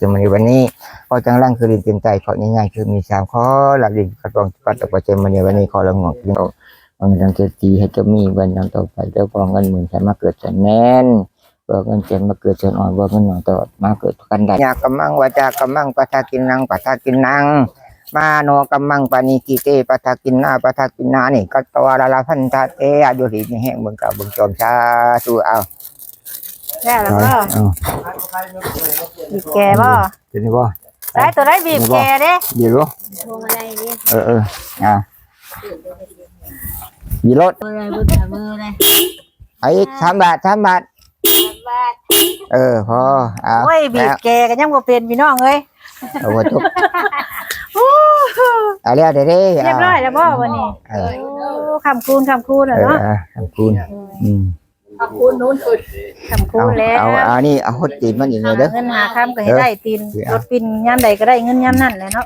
จำในวันนี้พอจังร่างคือดินเต็มใจของ่ายๆคือมีสามข้อหลักดินกระตองปัดตกประจำในวันนี้ขอละงอกกินเอาเอาเงินเจตีให้จะมีวันยังต่อไปเด้อพองเงินหมื่นแสนมาเกิดแสนแน่นเบอกเงินแสนมาเกิดแสนอ่อนบอกเงินหน่อยตลอดมาเกิดกันได้ยากำมังวาจากำมังปะทากินนังปะทากินนังมาโนกัมมังปานิกิเตปะทากินนาปะทากินนานี่ก็ตัวละละพันธะเตอายุหิมีแห้งเบิ่งกับเบิ่งจอมชาสู่เอา แล้วแล้วก็เอาบีบแกบ่เดี๋ยวนี้บ่ได้ตัวได้บีบแกเด้เดี๋ยวรู้พวงอะไรนี่เออเอออ่ายีรถมืออะไรมือแต่มือเลยไอ้สามบาทสามบาทบาทเออพอเอาโอ้ยบีบแกกันยังบ่เป็นพี่น้องเอ้ยเอาไว้ทุกเอาแล้วเดี๋ยวนี้เรียบร้อยแล้วบ่วันนี้เออโอ้คำคูณคำคูณเออะอเนาะเออขอบคุณอืม ขอบคุณนู้นสุดคำคูเอาณแล้วเอาเอานี่เอาหดตีนมันอย่างไงเด้อ เงินหาคำก็ให้ได้ตีนเออ รถปินยามใดก็ได้เงินยามนั้นแหละเนาะ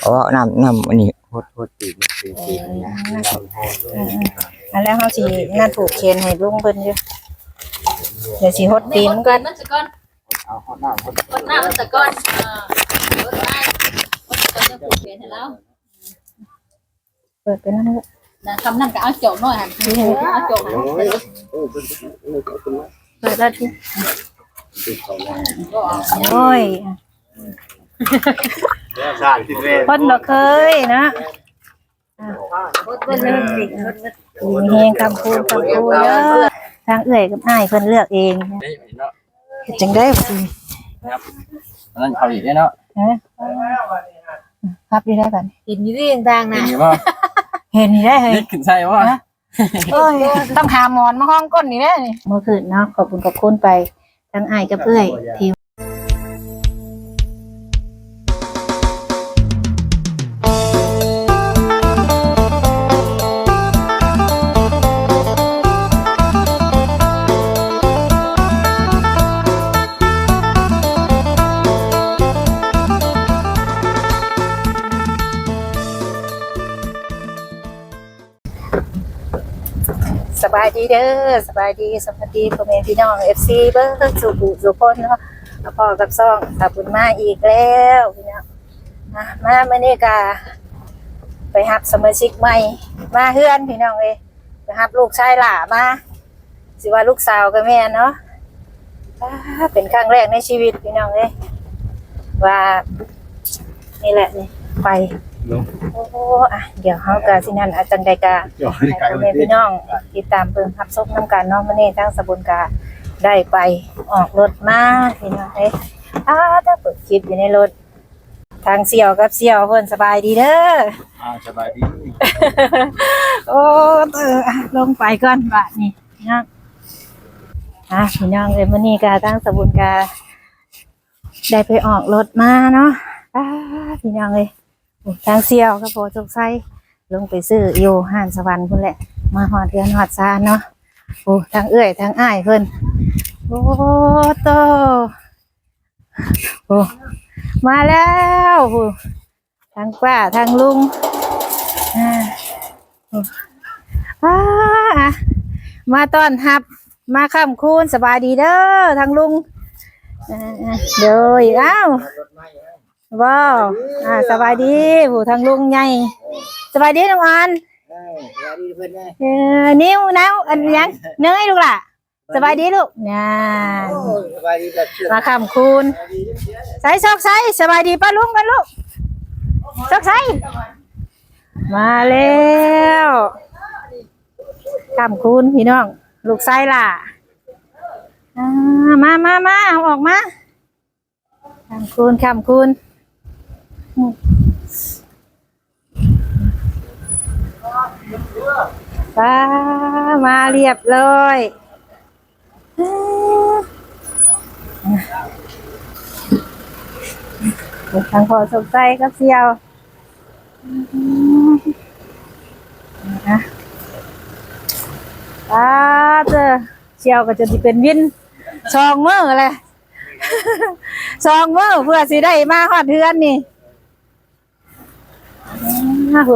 เอาเอาน้ำน้ำอันนี้หดหดตีนตีนตีนนะอันแล้วเฮาสิงานผูกเคนให้ลุงเพิ่นอยู่เดี๋ยวสิฮดตีนกันนั่นจะก้อนเอาหดน้ำหดก้อนหน้ามันจะก้อนอ่าก้อนได้ก้อนจะผูกเปลี่ยนให้แล้วเปิดไปนั่นแหละ นะคำนั่นก็เอาจบหน่อยหันเอาจบหันเปิดแล้วที่ก็เอาโอ้ยชาติที่เล่นคนบ่เคยนะเพิ่นเริ่มติดมีเฮงคำคูณคำคูณเด้อทางเอื้อยกับอ้ายเพิ่นเลือกเองจังได้บ่สิอันนั้นเขาอีกได้เนาะครับดีได้กันกินยู่ที่ต่างเป็นะนไงบ้า เห็นนี่ได้เฮ้ยนี่ขึ้นใช่ป่ะโอ้ยต้องหาหมอนมาห้องก้นนี่แน่นี่ เมื่อคืนเนาะขอบคุณขอบคุณไปทั้งอ้ายกับเอื้อยที่ ดีเด้อสบายดีสวัสดีพ่อแม่พี่น้อง FC เบิ่งสุขุสุคนเนาะมาพอกับซ่องขอบคุณมากอีกแล้วพี่น้องมาเมื้อนี้ก็ไปรับสมาชิกใหม่ มาเฮือนพี่น้องเอ้ยไปรับลูกชายหล่ามาสิว่าลูกสาวก็แม่เนาะอ่าเป็นครั้งแรกในชีวิตพี่น้องเอ้ยว่านี่แหละนี่ไป โอ้โหอะเดี๋ยวเฮาก็สินั่นอาจารย์ใดกาจ่อให้ไก่พ่อวันแม่นี้พี่น้องติดตามเบิ่งรับชมน้ำกันเน้องมื้อนี้ทั้งสบุนกาได้ไปออกรถมาพี่น้องเอ้ยอ้าถ้าเปิดคลิปอยู่ในรถ ทางเสี่ยวกับเสี่ยวเพิ่นสบายดีเด้ออ่าสบายดีโอ้เอออะลงไปก่อนบาดนี้พี่น้องอะพี่น้องเอ้ยมื้อนี้ก็ทางสบุนกาได้ไปออกรถมาเนาะอ้าพี่น้องเอ้ยโอ้ ทางเสี่ยวกับโพจกไซลงไปซื้ออยู่ห้านสวรรค์พุ่นแหละ มาหอดเดือนหอดซานเนาะโอ้ทางเอื้อยทางอ้ายเพิ่นโอ้โตโอ้มาแล้วโอ้ทางป้าทางลุงอ่าโอ้อ่ามาต้อนรับ มาค่ำคูณสบายดีเด้อทางลุงเดี๋ยวอ้าว ว้าวอ่าสบายดีผู้ทางลุงใหญ่สบายดีน้องอันเออนิ้วน้วอันยังเนยลูกล่ะสบายดีลูกน่ามาคำคูณใส่ซอกใส่สบายดีป้าลุงกันลูกซอกใส่มาแล้วคำคูณพี่น้อง ลูกไส้ล่ะอ่ามามามาเอาออกมาคำคูณคำคูณอืม ป้ามาเรียบร้อยทางพอสมใจกับเซียวนะป้าเจอเซียวก็จะเป็นวินสองมือเลยสองมือเพื่อสิได้มาฮอดเทือนนี่ อ้าว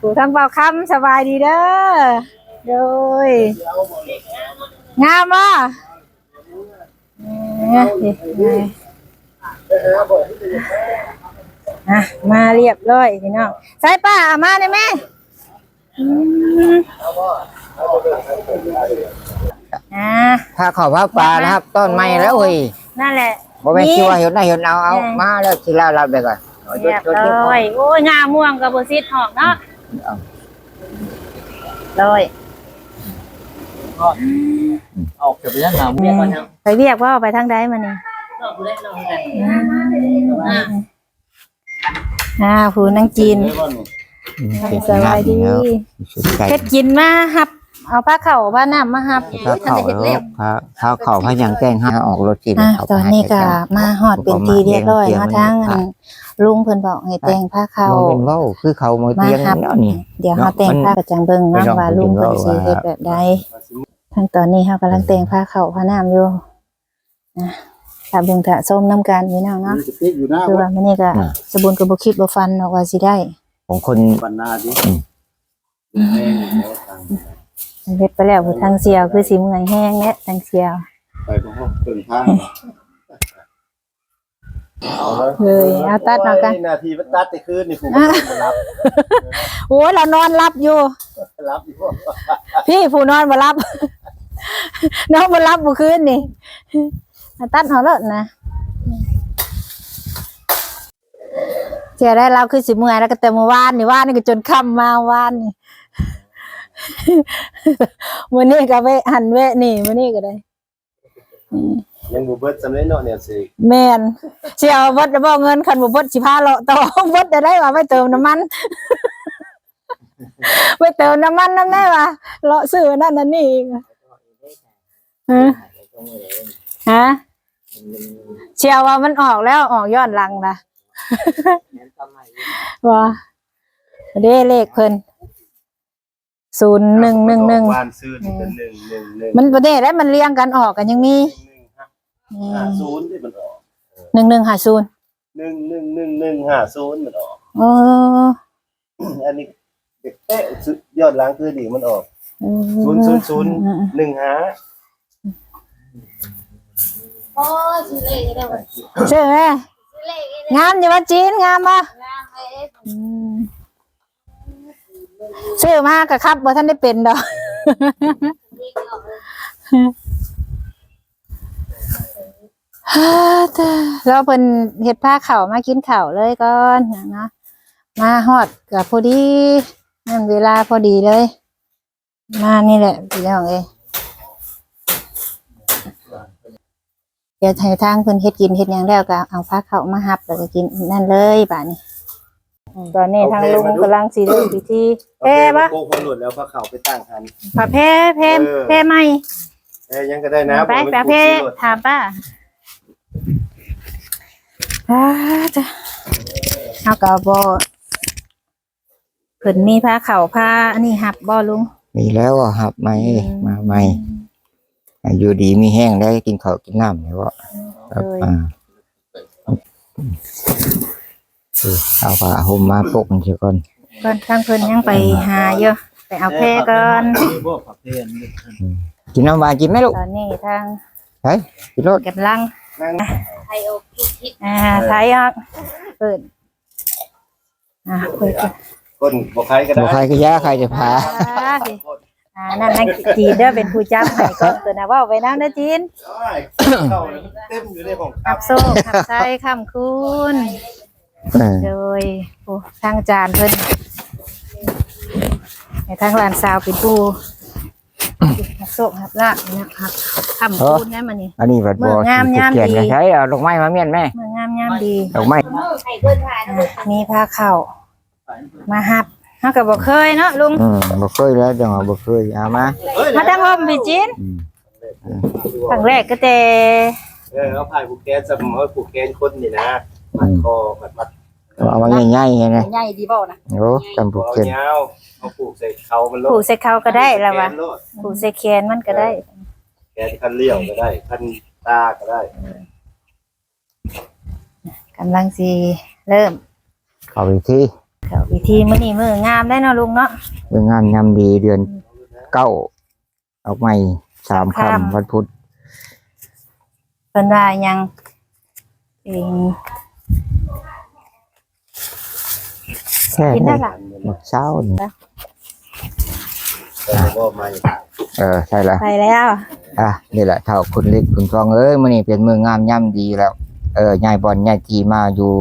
ผู้ทางเบาคำสบายดีเด้อโดยงามบ่เนี่ยนี่ไงอะมาเรียบร้อยพี่น้องใส่ป้าเอามาได้ไหมอืมอ่าถ้าเขาพาปลานะครับ ต้นไม้แล้วเฮ้ยนั่นแหละบ่แม่นคิดว่าเห็นได้เห็นเอาเอาแม่มาแล้วสิลารับได้ก่อน เอาเรียบจดๆร้อยโอ้ยงาม่วงกับบซิดหอกเนาะร้อยออกเก็บไปยันหนาวเมียก่อนยังไปเรียกว่าเอาไปทางใดมานี่นอกกูได้นอกกันอ่าผู้นางจีนอืมเป็นสบายดีแล้วสุดใจเฮ็ดกินมาหับ เอาผ้าเข่าผ้าน้ำมาหับพาเขาแล้วพาพาเขาพายังแกล้งให้ออกรถกินอะเขาตอนนี้ก็มาฮอดเป็นทีเรียบร้อยเนาะทางอัน ลุงเพิ่นบอกให้แต่งผ้าเขาเข่าเป็นเว้าคือเขามามาเตียงหับเนาะนี่ เดี๋ยวเฮาแต่งผ้าประจังเบิ่งไม่เนาะต้องว่าลุงเพิ่นสิว่าเฮ็ดแบบใดทางตอนนี้เฮากำลังแต่งผ้าเข่าผ้าน้ำอยู่นะถ้าเบิ่งถ้าส้มน้ำกันอยู่เนาะเนาะจะติ๊กอยู่หน้าคือวัว่าดมื้อนี้ก็สบุญก็บ่คิดบ่ฟันเนาะว่าสิได้ ของคนปันนาดิอืมแม่งแล้วทางเฮ็ดไปแล้วผู้ทางเสียวคือสิเมื่อยแห้งแน่ทางเสียวไปพวกเปิดทาง เลยเอาตัดเอากันนาทีมันตัดในคืนนี่ผมมารับโอ้ยเรานอนรับอยู่รับอยู่พี่ผู้นอนมารับน้องมารับเมื่อคืนนี่มาตัดเอาแล้วนะเสียได้รับคือสิเมื่อยแล้วก็แต่เมื่อวานนี่วานนี่ก็จนค่ำมาวานนี่วันนี้ก็ไปหันแวะนี่วันนี้ก็ได้ ยังบูเบิร์ตสำเร็จเนาะเนี่ยสิแมนเชียวบดบ่เงินคันบ่บดสิพาเลาะต่อบดจะได้ว่าไปเติมน้ำมัน ไปเติมน้ำมันน้ำแน่ว่าเลาะซื้อนั่นนั่นนี่อีกฮะฮะเชียวว่ามันออกแล้วออกย้อนหลังนะว่าเด้เลขเพิ่นศูนย์หนึ่งหนึ่งหนึ่ง วานซื้อนี่เป็นหนึ่งหนึ่งหนึ่ง มันประเด้แล้วมันเรียงกันออกกันยังมีห้าศูนย์ที่มันออกหนึ่งหนึ่งหาศูนย์หนึ่งหนึ่งหนึ่งหนึ่งห้าศูนย์มันออกโอ้อันนี้เด็กเป๊ะสุดยอดล้างคือดีมันออกศูนย์ศูนย์ศูนย์หนึ่งห้าโอ้ชื่อเลขได้หมดใช่ไหมชื่อเลขได้งามอยู่ว่าจีนงามปะงามเอ๊ะซื้อมากับครับว่าท่านได้เป็นดอก นี่ก็เราเป็นเห็ดผ้าเข่าวมากินข่าวเลยก่อนเนาะมาฮอดกับพอดีนั่นเวลาพอดีเลย มานี่แหละพี่น้องเอ้ยเดี๋ยวให้ทางเพิ่นเฮ็ดกินเฮ็ดหยังแล้วก็เอาผ้าเข่าวมาหับแล้วก็กินนั่นเลยป่านี้อืมตอนนี้ทางลุงกำลังสีเริ่มพิธีแพ้ปะโก้คนหลุดแล้วพระเขาไปตั้งคันผ้าแพ้แพ้เออแพ้ไหมเอ้ยยังก็ได้นะไปผมแพ้เป็นแพ้ผู้ซื้อรถถามป้า อ่าจ้ะเอากับบอเพิ่นมีผ้าเข่าวผ้าอันนี้หับบ่ลุง มีแล้วอะครับไหมมาไหมอยู่ดีมีแห้งได้กินข้าวกินน้ำเนี่ยว่าครับอ่าเออเอาผ้าห่มมาปกมันเสียก่อนก่อนทางเพิ่นยังไปหาเยอะไปเอาแพ้ก่อนพวกผักเทียนกินน้ำหวานกินไหมลูกตอนนี้ทางเฮ้ยกินรถกำลังนั่ง ไทยอกทุกทิศอ่าไทยออกเปิดอ่าเปิดก่อนคนบอกใครก็บอได้กใครก็ย่าใครจะพาอ่าสิอ่านั่นนั่นจีนเด้อเป็นผู้จับให้ก่อนเปิดนะเว่าไปน้ำเด้อจีนเข้าเต็มอยู่ในของขับโซ่ขับไส้ข้ามคุณเออโดยโอ้ทางจานเพิ่นในทางหลานสาวเป็นผู้ หักโซ่หักลากเนี่ยหักข้ามคุณนั่นมานี่ อันนี้บัดบอเมื่องามยามเขียนดีกันใช้เอาดอกไม้มาเมียนแม่เมื่องามยามดี ดอกไม้ไทยเกินผ่านอะมีผ้าเข่ามาหับเฮาก็บ่เคยเนาะลุง อืมบ่เคยแล้วจังหวะบ่เคยเอามามาตั้งอมพี่จีนอืมครั้งแรกก็แต่เออเอาผ่ายผูกแกนสมอผูกแกนคนนี่นะมัดคอมัดมัดเอามาง่ายๆไงนะใหญ่ดีบ่นะโอ้จำผูกเอาเข็มยาว ปลูกใส่เขามันโลผูกดใส่เขาก็ได้ละวะแผูกใส่แขนมันก็ได้ แขนขั้นเลี้ยวก็ได้ขั้นตาก็ได้กำลังสีเริ่มเขาอีกทีเข้าวิธีมื้อนี้มืองามได้เนาะลุงเนาะมืองามยามดีเดือนเก้าเอาใหม่สามสามค่ำ คำวันพุธพันว่ายังเองแค่กินได้หมดเช้าเนี่นะ ว่ามาเออใช่ละไปแล้ว อะนี่แหละเท่าคุณเล็กคุณทองเอ้ยมื้อนี้เป็นมื้องามย่ำดีแล้ว เออยายบอลยายทีมาอยู่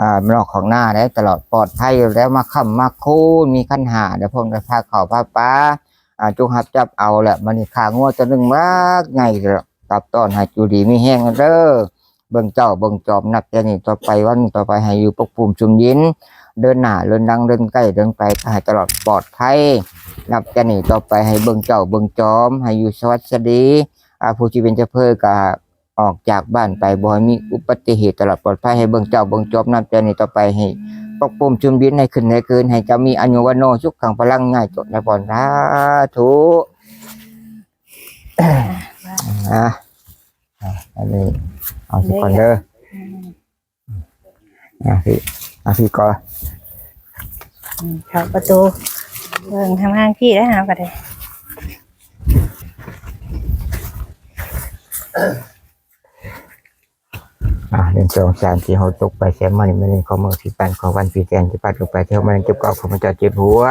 อ่านอกของหน้าได้ตลอดปลอดภัยแล้วมาค่ำมาคูนมีขั้นหาเดี๋ยวผมจะพาเขาพาป้าอ่าจุงหับจับเอาแหละมันนี่ขางัวจะนึงมากไงแล้วตับตอนให้จูดีไม่แห้งเด้อเบิ่งเจ้าเบิ่งจอมนับแต่นี่ต่อไปวันต่อไปให้อยู่ปกภูมิชุมยินเดินหน้าเดินดังเดินใกล้เดินไปก็ให้ตลอดปลอดภัย นับแต่นี่ต่อไปให้เบิ่งเจ้าเบิ่งจอม ให้อยู่สวัสดีอาผู้ที่เป็นเจ้าเพอก็ออกจากบ้านไปบ่ให้มีอุบัติเหตุตลอดปลอดภัยให้เบิ่งเจ้าเบิ่งจบนำใจนี้ต่อไปให้ปกปุ่มจุมดินให้ขึ้นให้คืนให้จะมีอายุวันโนสุขขังพลังง่ายจดในบอนสาธุอะอันนี้เอาสิก่อนเด้ออะพี่อะพี่ก่อนเข้าประตู เบิ่งทางห้างพี่ได้หาก็ได้อะเรื่องสองสามที่เขาตกไปเสียมันมันนี่เขาเมื่อสิปันขอวันปีแกนสิปัดลงไปเที่ยวมันเก็บกอบของมันจะเจ็บหัว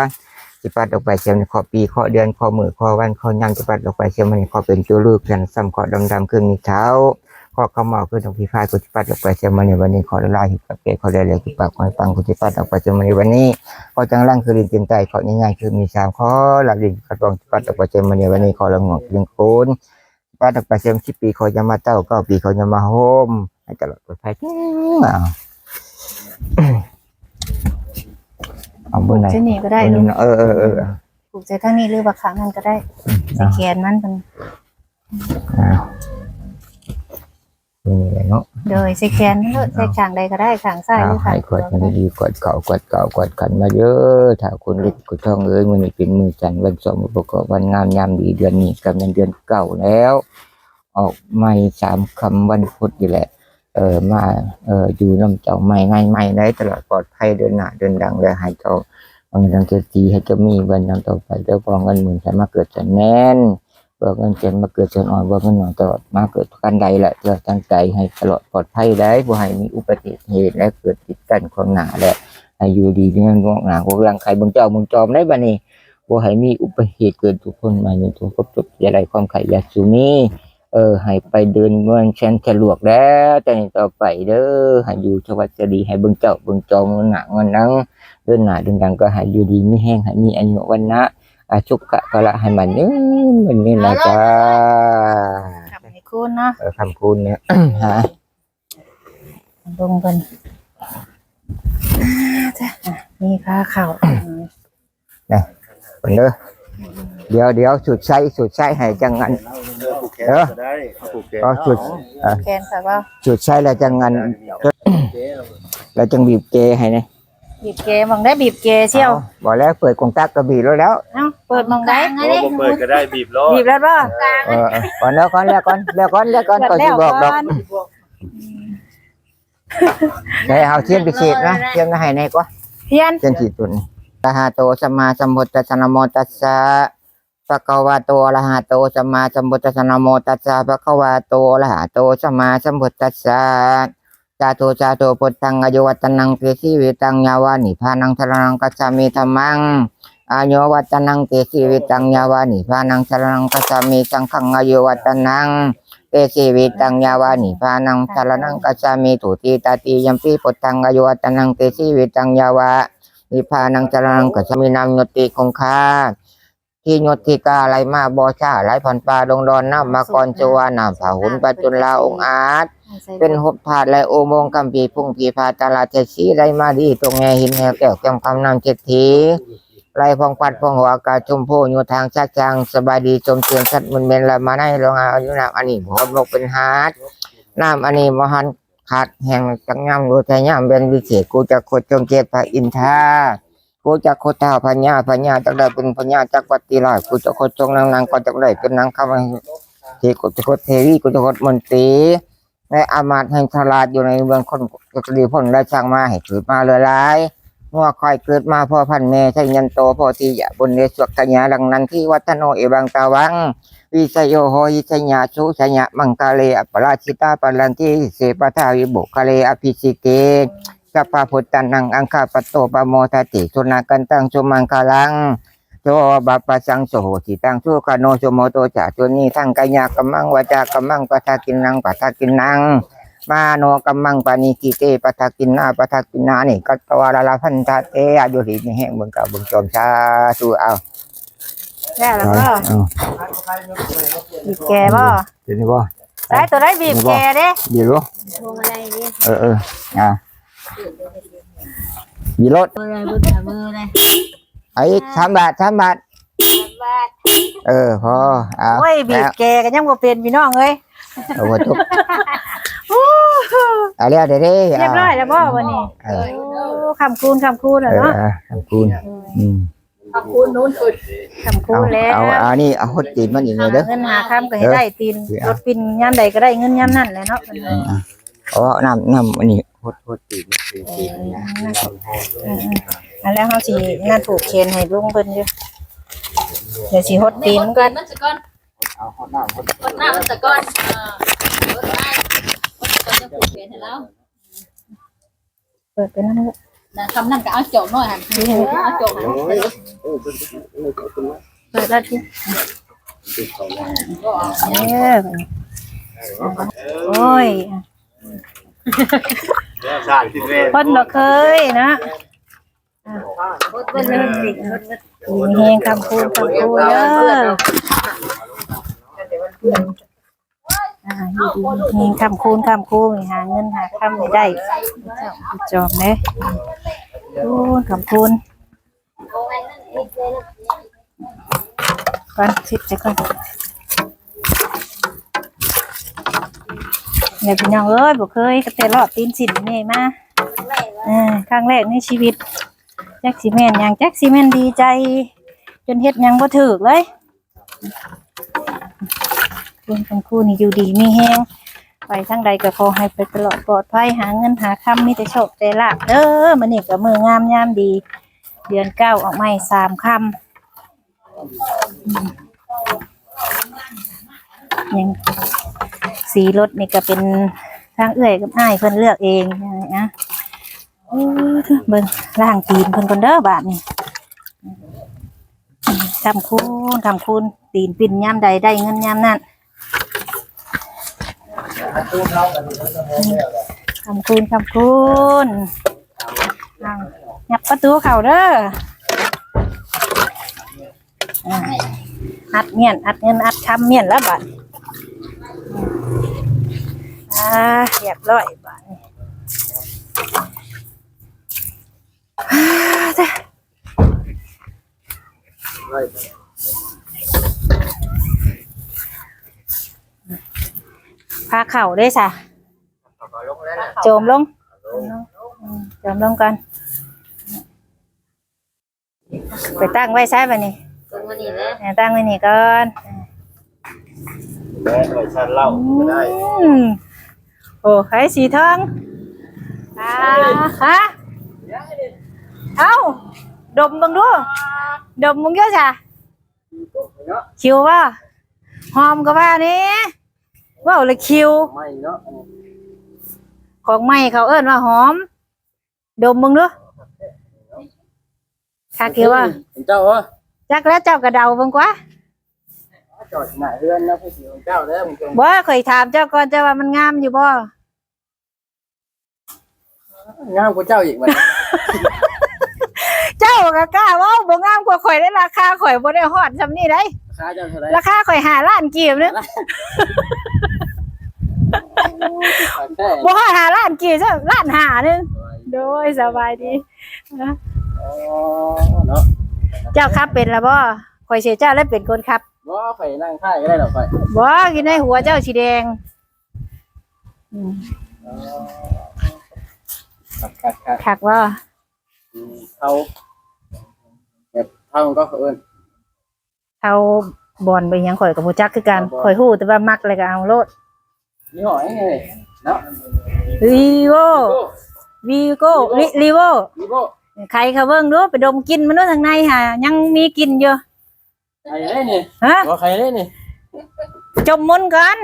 สิปัดออกไปเชียมข้อปีข้อเดือนข้อมือข้อวันข้อยำสิปัดออกไปเชียมมันข้อเป็นตัวลูกกันซ้ำข้อดำดำขึ้นมีเท้า ข้อขมเมาขึ้นตรงที่ฟ้ายกุสิปัดออกไปเชมันในวันนี้ขอละลายหิบกับเกศขอเดียวเหลวคือปากข้อปังกุสิปัดออกไปเชมันในวันนี้ข้อจังร่างคือดินเป็นใจของ่ายๆคือมีสามข้อหลักดินกระตองสิปัดออกไปเชมันในวันนี้ขอละงอกเรียงโคนสิปัดออกไปเชมสิบปีขอยามาเต้าเก้าปีขอยามาโฮมให้ตลอดปลอดภัยอ้าวเอาบนไหนนนี้ก็ได้เออเออเออผูกใจข้งนี้หรือว่าขางนั้นก็ได้ใส่แขนมันเป็นอ้าว นี่แหละเนาะโดยใส่แขนมันเถอะใส่ข้างใดก็ได้ข้างซ้ายหเอารือข้าให้งกดมันดีกดเก่ากดเก่ากดขันมาเยอะถ้าคุณเล็กคุณท่องเอ้ยมันนี่เป็นมือจันทร์วันสองวันประกอบวันงามยามดีเดือนนี้กำลังเดือนเก่าแล้ว ออกไม่สามคำวันพุธอยู่แหละ เออมาเอออยู่น้ำเจ้าไม่ง่ายไม่ได้ตลอดปลอดภัยเดินหน้าเดินดังเลยให้เจ้าเอาเงินเจ้าตีให้เจ้ามีวันยังต่อไปเจ้าพองเงินหมื่นสามารถเกิดจะแน่น เบิกเงินเจนมาเกิดเชิญอ่อนเบิกเงินหน่อยตลอดมาเกิดกันใดแหละเกิดตั้งใจให้ตลอดปลอดภัยได้บ่ให้มีอุบัติเหตุและเกิดติดกันความหนาแหละให้อยู่ดีเรื่องงอกหนาของเรื่องใครเบางเจ้าบางจอมได้บัดนี้บ่ให้มีอุบัติเหตุเกิดทุกคนมาในทุกภพจบอย่าได้ความไข่ยาสูมีเออให้ไปเดินเมืองเชนฉลวกแล้วแต่ต่อไปเด้อให้อยู่สวัสดีให้เบิ่งเจ้าเบิ่งจอมเงินหนาเงินนังเดินหนาเดินดังก็ให้อยู่ดีไมีแห้งให้มีอายุวันนะ อาชุกกะพละให้มันยืนมันนี่นะจ๊ะขับให้คุณเนาะเออคำพูดเนี่ยฮะลงกันจ้ะอะนี่พาเข่าคนเด้อเดี๋ยวเดี๋ยวสุดใช้สุดใช้ให้จังงันผูกแขนก็ได้ผูกแขนก็สุดแขนค่ะว่าสุดใช้แล้วจังงันแล้วจังบีบเจให้เนี่ย บีบเกมองได้บีบเกเชี่ยวบอกแล้วเปิดกงตักกระบี่แล้วแล้วเอ้าเปิดมองได้ไงโอ้เด้บ่เปิดก็ได้บีบล้อบีบแล้วป่ะเออเออก่อนแล้วก่อนแล้วก่อนแล้วก่อนแล้วก่อนก่อนแล้ที่วบอกดก่อกอนให้เอาเทียนไปฉีดนะเทียนก็ให้ในก็เทียนเทียนฉีดตุนอะหะโตสัมมาสัมพุทธัสสะนะโมตัสสะภะคะวะโตอะระหะโตสัมมาสัมพุทธัสสะนะโมตัสสะภะคะวะโตอะระหะโตสัมมาสัมพุทธัสสะจาโตจาโตพุทธังอายุวัตนังเตสิวิตังยาวานิพานังสรนังกัจามิธัมมังอายุวัตนังเตสิวิตังยาวานิพานังสรนังกัจามิสังฆังอายุวัตนังเตสิวิตังยาวานิพานังสารนังกัจจามิตุติตาติยัมปิปุตังอายุวัตนังเตสิวิตังยาวานิพานังสารนังกัจจามินามโยติคงคาที่โยติกาไหลมาบอชาไหลผ่อนปลาดงดอนน้ำมาก่อนจวาน้ำผาหุนปัจจุลาองอาจ เป็นหบถาดและโอโมงกัมพีพุ่งพีพาตาลาเจสีไรมาดีตรงแงหินแหวแก้วแก้มคำนำเจ็ดทีไรพองปัดพองหัวอากาศชมพูอยู่ทางชักจางสบายดีชมเชียงชัดมันเมนละมาในโรงงานอายุนามอันนี้หัวบกเป็นฮาร์ดน้ำอันนี้มหันขาดแห่งจังงามดูใจงามเป็นวิเศษกูจะโคจงเจตพระอินทากูจะโคดเท้าพญาพญาจักได้เป็นพญาจักวัติรากูจะโคจงนางนางก็จักได้เป็นนางคำเทกูจะโคเทวีกูจะโคมนตรี ในอามาตแห่งฉลาดอยู่ในเมืองคนกตรีพ้นได้ช่างมาให้ถือมาเลยหลายงัวคอยเกิดมาพ่อพันแม่ใช่ยันโตพ่อที่ยะบนเนสวกกัญญาดังนั้นที่วัฒโนเอบังตาวังวิสยโยโหยิสญาชุสญะมังกาเลอปราชิตาปลันติเสปทาวิบุคาเลอภิสิเกสัพพะพุทธานังอังคาปโตปโมทติสุนากันตังสุมังคาลัง โจบัปปะสังโสติตังสุขโนสมโตจะจุนีทั้งกายกัมมังวาจากัมมังปัทกินนังปัทกินนังมาโนกัมมังปานิกิเตปัทกินนาปัทกินนานี่กัตวาราลาพันธะเตอายุหิมีแห่งเบิ่งกับเบิ่งจอมชาสู่เอาแก่แล้วเอาบ่เอาบีบแกบ่เดี๋ยวนี้บ่ได้ตัวได้บีบแกเด้บีบบ่เออเอออ่าบีรถมืออะไรมือมืออะไรไอ้สามบาทสามบาท บาทเออพอเอาโอ้ยบีบแกก็ยังบ่เป็นพี่น้องเอ้ยเอาหัวทุกเอาแล้วเด้เด้เรียบร้อยแล้วบ่วันนี้เออโอ้คำคูณคำคูณเอแล้วอเนาะขอบคุณอืมขอบคุณนู้นสุดคำคูเอาณแล้วเอาเอานี่เอาหดตีนมันอีกหน่อยเด้อ เงินหาคำก็ให้ได้ตีนรถปินยามใดก็ได้เงินยามนั้นแหละเนาะเอาเอาน้ำน้ำอันนี้ หดหดตีนตีนตีนนะอันแล้วเฮาสิงานผูกเชนให้ลุงเพิ่นอยู่เดี๋ยวสิฮดตีนก่ก่อนมันจะก่อนเอาหดน้ำหดกดหน้ามันจะก่อนอ่ารถได้รถจะผูกเปลี่ยนให้แล้วเปิดเป็นนั่นก็นะทำนั่นก็เอาโจกหน่อยหันเอาโจกหันโอ้ยโอ้ยเปิดแล้ที่ก็เอาเออโอ้ย ชาติที่เรียนคนบ่เคยนะรถเป็นเรื่องจริงรถมีเฮงคำคูณคำคูณเด้ออ่าอยู่ดีมีเฮงคำคูณคำคูณหาเงินหาคำให้ได้เจ้าจอมเด้คูณคำคูณก่อนสิบจะก่อน เดี๋ยวพี่น้องเอ้ยบ่เคยก็แต่รอบตีนสินนี่มาอ่าครั้งแรกในชีวิตแจ็คซีแมนหยังแจ็คซีแมนดีใจ จนเฮ็ดหยังบ่ถูกเลยคุณคำคู่นี่อยู่ดีมีแฮงไปทางใดก็ขอให้ไปตลอดปลอดภัยหาเงินหาคำมีแต่โชคแต่ลาภเด้อมื้อนี้ก็มืองามยามดี เดือนเก้าออกใหม่สามคำอืม ยังสีรถนี่ก็เป็นทางเอื้อยกับอ้ายเพิ่นเลือกเองนะโอ้เบิ่งล่างตีนเพิ่นคนเด้อบาดนี่ทำคูณทำคูณตีนปิ่นยามใดได้เงินยามนั้นทำคูณทำคูณหยับประตูเข่าเด้ออัดเมียนอัดเงินอัดคำเมียนแล้วบาด เรียบร้อยบาดนี้จ้ะพาเข่าด้วยจ้ะโจมลงอืมโจมลงก่อนไปตั้งไว้ใช่ป่ะนี่ตรงวันนี้นะเนี่ยตั้งไว้นี่ก่อนแม่หน่วยชาติเล่าก็ได้ อืมโอ้ไข่สีทองอ่าฮะเอ้าดมมึงดูดมมึงเยอะจ้ะคิวว่าหอมก็ว่านี่ว่าเลยคิวไม่เนาะของใหม่เขาเอิ้นว่าหอม ดมมึงดูคาเกียวว่าเจ้าว่าจักแล้วเจ้ากระเดาเบิ่งกว่า จอดหน้าเรือนนะพี่สิของเจ้าแล้วมึงจงบ่เคยถามเจ้าก่อนเจ้าว่ามันงามอยู่บ่งามกว่าเจ้าอีกมันเจ้าก็กล้าเว่าบ่งามกว่าข่อยได้ราคาข่อยบ่ได้ฮอดซำนี้ได้ราคาเจ้าเท่าไหร่ราคาข่อยหาล้านกีบนึงแค่บ่ฮอดหาล้านกีบซะล้านหานึงโดยสบายดีอ๋อเนาะเจ้าขับเป็นละบ่ข่อยเสียเจ้าแล้วเป็นคนขับ บ่ข่อยนั่งค่ายก็ได้ดอกข่อยบ่กินในหัวเจ้าสีแดงอืมครับครับครับคักว่าเขาแบบเท่ามันก็เอิ้นเอาบอลไปหยังข่อยกับบ่จักคือกันข่อยฮู้แต่ว่ามักแล้วก็เอาโลดยี่ห้อยังไงเนาะวีโววีโก้รีโววีโก้ใครเขาเบิ่งดูไปดมกลินมันดูทางในหายังมีกลินอยู่ ใครเล่นนี่ฮะว่าใครเล่นนี่จมมุนต์กัน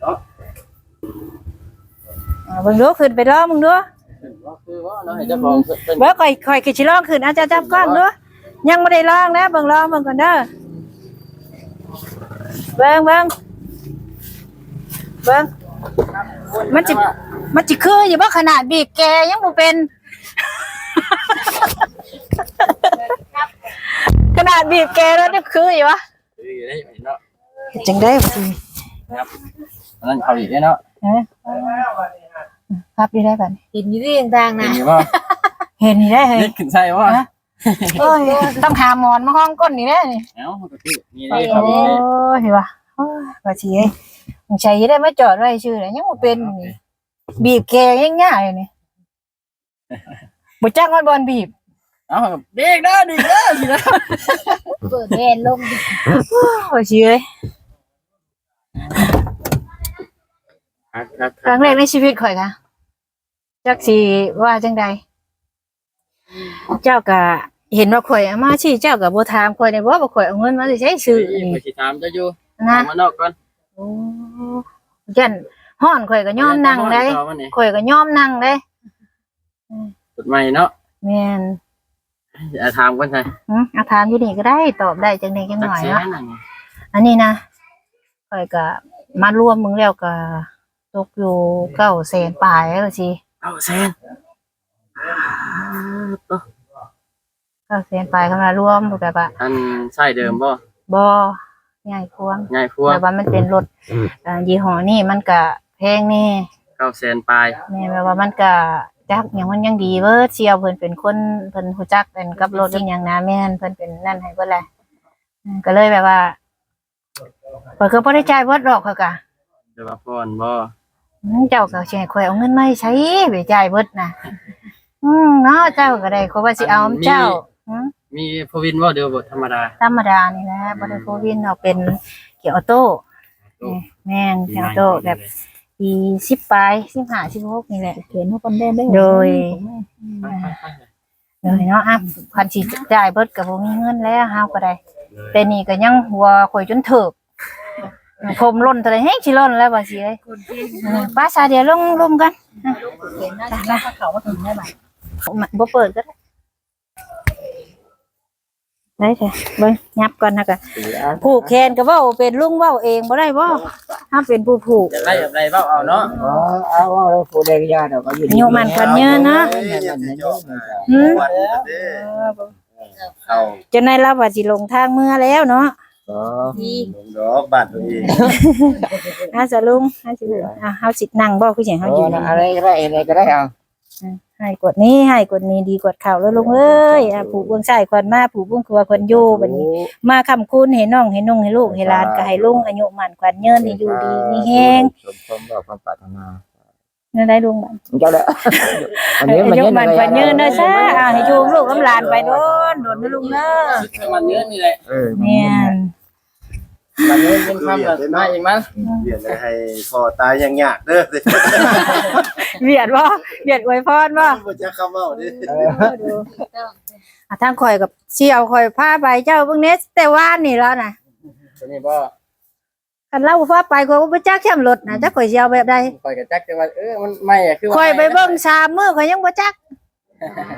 เนาะเบิ่งดูขึ้นไปลองมึงดูก็คือว่าเนาะให้เจ้าของเป็นเบิ่งค่อยค่อยคือสิลองขึ้นอาจจะจับกล้องดูยังบ่ได้ลองนะเบิ่งลองเบิ่งก่อนเด้อเบิ่งเบิ่งเบิ่งมันสิมันสิคืออยู่บ่ขนาดบีบแกยังบ่เป็น ขนาดบีบแกแล้วนี่คืออยู่วะคืออยู่ได้เนาะจังได้สิอันนั้นเขาอีกได้เนาะเอ๊ะครับดีได้บัดนี้เห็นอยู่ที่ต่างๆเห็นะนอยู่ว่าเห็นนี่ได้เฮ้ยนี่ขึ้นใช่ว่าโอ้ยต้องหาหมอนมาห้องก้นนี่ได้นี่เอ้าก็คือมีโอ้ได้เขาอีกได้ยเห็นปะโอ้ยว่าสิเอ้ยมึงใช้ได้มาจอดไว้ชื่อเลยยังบ่เป็นนี่บีบแกยังง่ายเลยนี่ บ่จักว่าบอลบีบเอ้าเด็กเด้อเด็กเด้อสินะเปิดแดนลงว่าสิเอ้ยครับครั้งแรกในชีวิตข่อยค่ะจักสิว่าจังใดเจ้าก็เห็นว่าข่อยเอามาชี้เจ้าก็บ่ถามข่อยได้บ่ว่าข่อยเอาเงินมาสิใช้ซื้อนี่นี่ไปสิถามเจ้าอยู่นะมานอกก่อนโอ้ยันฮ้อนข่อยก็ยอมนั่งได้ข่อยก็ยอมนั่งได้ กฎหมายเนาะแม่นอย่าถามก่อนใช่หืมอาถามอยู่นี่ก็ได้ตอบได้จังไดจังหน่อยเสียเนาะนั่นอันนี้นะข่อยก็มารวมมึงแล้วก็ตกอยู่เก้าแสนปลายแล้วสิเอาแซนเก้าแสนปลายกำลังรวมแบบว่าอันใช่เดิมบ่บ่ง่ายควงง่ายพวงแต่ว่ามันเป็นรถอ่ายี่ห้อนี่มันก็แพงแนี่เก้าแสนปลายแม่แบบว่ามันก็ จักอย่างมันยังดีเบิดเชียวเพิ่นเป็นคนเพิ่นฮู้จักเป็นกับรถอีหยังนะแม่นเพิ่นเป็นนั่นให้เบิดแหละอืมก็เลยแบบว่าข่อยก็บ่ได้จ่ายเบิดดอกข่อยก็เดี๋ยวว่าพรบ่อืมเจ้าก็สิให้ข่อยเอาเงินมาให้ใช้ไปจ่ายเบิดน่ะอืมเนาะเจ้าก็ได้ข่อยว่าสิเอาเจ้าอืมมีพวินบ่เดียวบ่ธรรมดา ธรรมดานี่แหละบ่ได้โฟวินเอาเป็นเกียร์ออโต้นี่แม่นเกียร์ออโต้แบบ ปี10ปลาย15 16นี่แหละ เขียนให้คนได้ได้โดย โดยเนาะอะคันสิจ่ายเบิดก็บ่มีเงินแล้วเฮาก็ได้ แต่นี่ก็ยังหัวข่อยจนเถิกผมล่นเท่าไหร่แฮงสิล่นแล้วบ่สิเอ้ยอืมป้าซาเดี๋ยวลงลมกันเขียนน่าจะเขาว่าถึงได้ไหมบ่เปิดก็ได้ ได้เถอะเบิ่งยับก่อนนะกะผูกแขนก็เว้าเป็นลุงเว้าเองบ่ได้บ่ถ้าเป็นผู้ผูกจะไล่แบบไรเบ้าเอาเนาะอ๋อเอาเอาแล้วผู้ใดก็ยาดอกก็อยู่อายุมันกันเยอะนะหืมวันนี้เด้เขาจนในเราว่าสิลงทางเมื่อแล้วเนาะอ๋อดีลงดอกบ้านตัวเองอาจะลุงอาสิลุงอะเฮาสินั่งบ่คือสิเฮาอยู่เอาอะไรก็ได้อะไรก็ได้เอาให้กดนี้ให้กดนี้ดีกดเข่าแล้วลุงเอ้ยอะผูกเบื้องซ้ายคนมาผูกเบื้องขวาคนอยู่บัดนี้ มาคำคุณให้น้องให้น้องให้ลูกให้หลานก็ให้ลุงอายุมั่นขวัญยืนให้อยู่ดีมีแฮงสมความบอกความปรารถนานั่นได้ลุงบัดเจ้าละอันอานี้มันยุเย็นมั่นขวัญยืนเด้อซ่าอะให้อยู่ลูกกับหลานไปโดนโดนนะลุงเด้อให้มันเยอะนี่แหละเออแม่นมันเยอะเป็นคำแบบมาเองมั้งเรียนให้พ่อตายยังยากเด้อเบียดบ่เบียดอวยพรบ่บ่จะคำเว้าดิอะทางข่อยกับเสี่ยวข่อยพาไปเจ้าเบิ่งเน็ตแต่ว่านนี่แล้วน่ะตัวนี้บ่คันเราพาไปข่อยบ่จักแคมรถนะจักข่อยสิเอาแบบใดคอยกับจักแต่ว่าเออมันไม่อะคือข่อยไปเบิ่งสามมื้อข่อยยังบ่จัก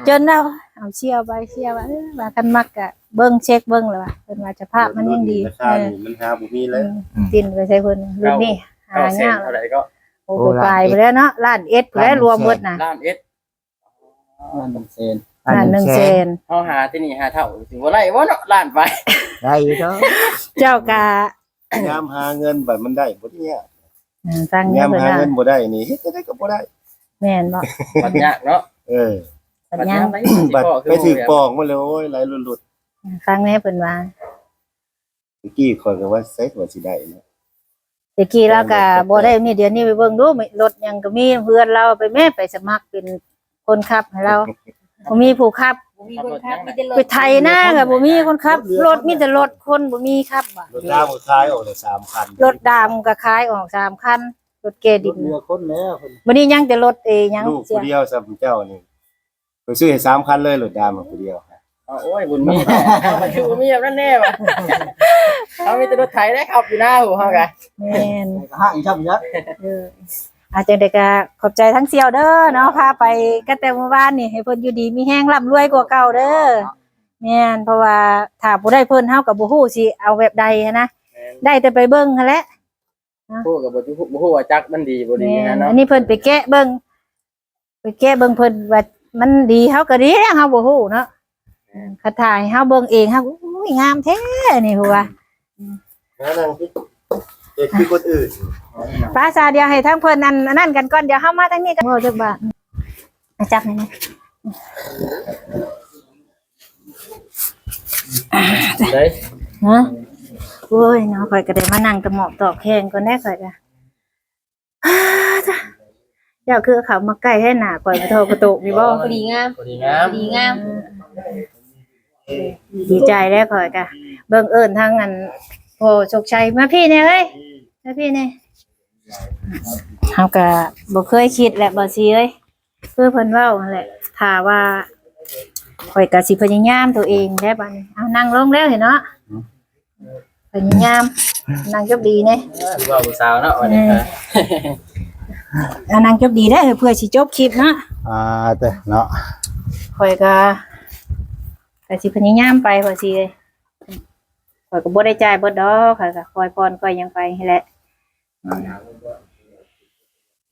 จนเราเอาเชี่ยวไปเชี่ยวว่าเออว่ากันมักกะ เบิ่งเช็คเบิ่งแล้วว่าเพิ่นว่าจะภาพมันยังดีราเอคาอนี่มันหาบ่มีแล้วตินไปใส่เพิ่นรุ่นนี้หาเก้าเซนยากเท่าไหร่ก็โอ้ไปไกลไปแล้วเนาะล้านเอ็ดไปแล้วรวมหมดน่ะล้านเอ็ดล้านเซนล้านหนึ่งเซนเฮาหาที่นี่หาเท่าถึงบ่ไรบ่เนาะล้านไปได้อยู่เนาะเจ้ากะยามหาเงินบัดมันได้บ่เนี่ยอ่าตั้งเงี้ยายมเพิ่นหาว่าเงินบ่ได้นี่เฮ็ดจังได๋ก็บ่ได้แม่นบ่มันยากเนาะเออปัญญาบัดไปถือปองมาเลยโอ้ยไหลหลุด ตั้งแม่เพิ่นว่าๆเมื่อกี้ข่อยก็ว่าเซ็ตว่าสิได้นะตะกี้เราก็บ่ได้นี่เดี๋ยวนี้ไปเบิ่งดูรถยังก็มีเพื่อนเราไปแม่ไปสมัครเป็นคนขับให้เราบ่มีผู้ขับมีคนทักมีแต่รถไปไทยหน้าก็บ่มีคนขับรถมีแต่รถคนบ่มีขับอะรถดาวก็ขายออกได้3คันรถดำก็ขายออกสามคันรถเกดินเรือคนแล้ววันนี้ยังแต่รถเอยังลูกเสียผู้เดียวซ้ํเจ้านี่ไปซื้อให้3คันเลยรถดาวมาผู้เดียว เอาโอ้ยบุญมีมันคือบุญมีแบบนั้นแน่ว่ะเขามีแต่รถไถได้ขับอยู่หน้าหูเฮากะแม่นห้างช่ำยักเอออาจจะได้ก็ขอบใจทั้งเสี่ยวเด้อเนาะพาไปกันแต่เมื่อวานนี่ให้เพิ่นอยู่ดีมีแห้งร่ำรวยกว่าเก่าเด้อแม่นเพราะว่าถ้าบ่ได้เพิ่นเฮาก็บ่ฮู้สิเอาแบบใดหั้นนะได้แต่ไปเบิ่งหั่นแหละพูดกับบ่ฮู้บ่ฮู้ว่าจักมันดีบ่ดีแม่นะนเนาะอันนี้เพิ่นไปแกะเบิ่งไปแกะเบิ่งเพิ่นว่ามันดีเฮาก็ดีแล้วเฮาบ่ฮู้เนาะ คาถ่ายเฮาเบิ่งเองเฮาอุ้ยงามแท้นี่ฮู้ว่านะนางที่เด็กคือคนอื่นภาษาเดียวให้ทั้งเพิ่นนั่นอันนั่นกันก่อนเดี๋ยวเฮามาทางนี้กันโอ้จักบาทอะจับให้นะได้ฮะโอ้ยเนาะข่อยก็ได้มานั่งตะหมอบตอกแข้งก่อนแน่ข่อยก็ฮ่าจ้ะเจ้าคือเขามาใกล้ให้หน้าข่อยมาโทรกระตุกนี่บ่พอดีงามพอดีงามพอดีงาม ดีใจแล้วข่อยก็เบิ่งเอิ้นทางอันโอ้โชคชัยมาพี่เนี่ยเอ้ยมาพี่เนี่ยเฮาก็บ่เคยคิดแหละบ่สิเอ้ยเพื่อเพิ่นเว้านั่นแหละถ้าว่าข่อยก็สิพยายามตัวเองได้บัดนี้เอานั่งลงแล้วเห็นเนาะพยายามนั่งจบดีแน่ถือว่าผู้สาวเนาะวันนี้ค่ะเอานั่งจบดีได้อเพื่อสิจบคลิปเนาะอ่าแต่เนาะข่อยก็ ก็สิพยายามไปข่อสิข่อยก็บ่ได้จ่ายบิดอกข่อยก็คอยพรคอยยังไปให้แหละอืม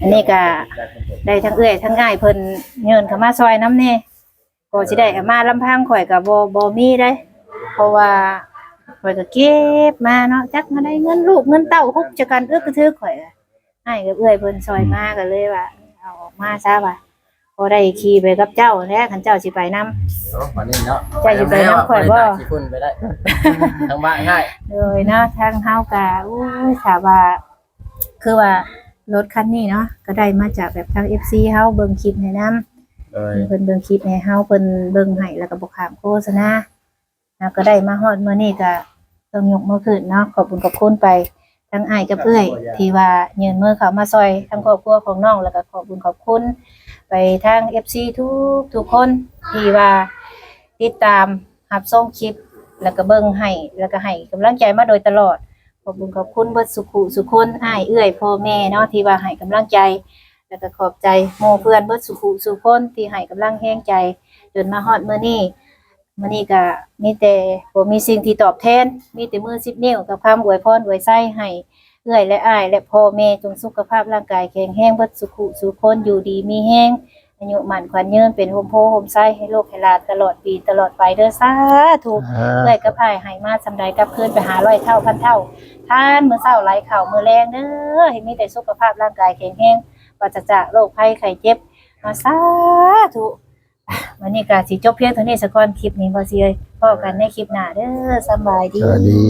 อันนี้ก็ได้ทั้งเอื้อยทั้งอ้ายเพิ่นเงินเข้ามาซอยน้ำแน่ก็สิได้เอามาลำพังข่อยก็บ่บ่มีได้ เพราะว่าข่อยก็เก็บมาเนาะจักมาได้เงินลูกเงินเต้าฮุบจะกันอึกกระทึกข่อยก็อ้ายกับเอื้อยเพิ่นซอยมาก็เลยว่าเอาออกมาซะว่า พอได้ขี่ไปกับเจ้าแหล้วขันเจ้าสิไปนำโอ้วันนี้เนาะใจอยู่ไปน้ำข่อยบ่สิพุ่นไปได้ทั้งบ้านง่ายเลยเนาะทางเฮากะอู้ยถามว่า คือว่ารถคันนี้เนาะก็ได้มาจากแบบทาง FC เฮาเบิ่งคลิปให้นำเอ้ยเพิ่นเบิ่งคลิปให้เฮาเพิ่นเบิ่งให้แล้วก็บ่ขามโฆษณาแล้วก็ได้มาฮอดมื้อนี้ก็ต้องยกมือขึ้นเนาะขอบคุณขอบคุณไปทั้งอ้ายกับเอื้อย ที่ว่ายืนมือเข้ามาซอยทั้งครอบครัวของน้องแล้วก็ขอบคุณขอบคุณ ไปทาง FC ทุกทุกคนที่ว่าติดตามรับชมคลิป แล้วก็เบิ่งให้แล้วก็ให้กำลังใจมาโดยตลอด ขอบคุณขอบคุณเบิดสุขุสุคนอ้ายเอื้อยพ่อแม่เนาะที่ว่าให้กำลังใจ แล้วก็ขอบใจโมเพื่อนเบิดสุขุสุคนที่ให้กำลังแห้งใจ จนมาฮอดมื้อนี้มื้อนี้ก็มีแต่บ่มีสิ่งที่ตอบแทน มีแต่มือ10นิ้วกับคำอวยพรอวยไส้ให้ เอื้อยและอ้าย และพ่อแม่จงสุขภาพร่างกายแข็งแรงเบิดสุขุสุคนอยู่ดีมีแห้งอายุหมันขวัญยืนเป็นโฮมโพโฮมไส้ให้โลกให้หลานตลอดปีตลอดไปเด้อสาธุเอื้อยกับพายใหายมาสำใดกลับคืนไปหาร้อยเท่าพันเท่าท่านมือเศร้าไหลเข่ามือแรงเด้อให้มีแต่สุขภาพร่างกายแข็งแรงปราศจากโรคภัยไข้เจ็บมาสาธุอะวันนี้ก็สิจบเพียงเท่านี้สักก่อนคลิปนี้บ่สิเอ้ยพบกันในคลิปหน้าเด้อสำบายดีสวัสดี